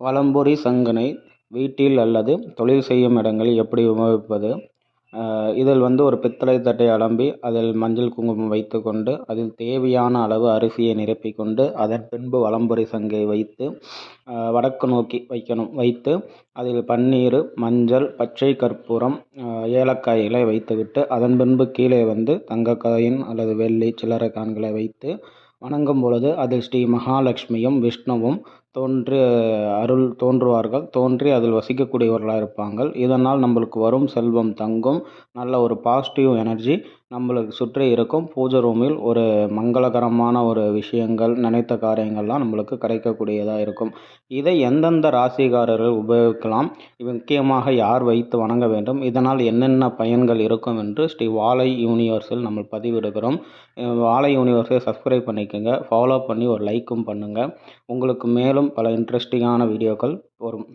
வலம்புரி சங்கனை வீட்டில் அல்லது தொழில் செய்யும் இடங்களில் எப்படி உபயோகிப்பது? இதில் வந்து ஒரு பித்தளை தட்டை அலம்பி அதில் மஞ்சள் குங்குமம் வைத்து கொண்டு அதில் தேவையான அளவு அரிசியை நிரப்பி கொண்டு அதன் பின்பு வலம்புரி சங்கை வைத்து வடக்கு நோக்கி வைக்கணும். வைத்து அதில் பன்னீர் மஞ்சள் பச்சை கற்பூரம் ஏலக்காய்களை வைத்துவிட்டு அதன் பின்பு கீழே வந்து தங்கக்காயின் அல்லது வெள்ளி சில்லறை கான்களை வைத்து வணங்கும் பொழுது அதில் ஸ்ரீ மகாலட்சுமியும் விஷ்ணுவும் தோன்றி அருள் தோன்றுவார்கள். தோன்றி அதில் வசிக்கக்கூடியவர்களாக இருப்பாங்கள் இதனால் நம்மளுக்கு வரும் செல்வம் தங்கும் நல்ல ஒரு பாசிட்டிவ் எனர்ஜி நம்மளுக்கு சுற்றி இருக்கும். பூஜை ரூமில் ஒரு மங்களகரமான ஒரு விஷயங்கள் நினைத்த காரியங்கள்லாம் நம்மளுக்கு கிடைக்கக்கூடியதாக இருக்கும். இதை எந்தெந்த ராசிகாரர்கள் உபயோகிக்கலாம்? முக்கியமாக யார் வைத்து வணங்க வேண்டும்? இதனால் என்னென்ன பயன்கள் இருக்கும் என்று ஸ்ரீ வாழை யூனிவர்ஸில் நம்ம பதிவிடுகிறோம். வாழை யூனிவர்ஸை சப்ஸ்கிரைப் பண்ணிக்கோங்க. ஃபாலோ பண்ணி ஒரு லைக்கும் பண்ணுங்கள் உங்களுக்கு மேலும் பல இன்ட்ரெஸ்டிங்கான வீடியோக்கள் வரும்.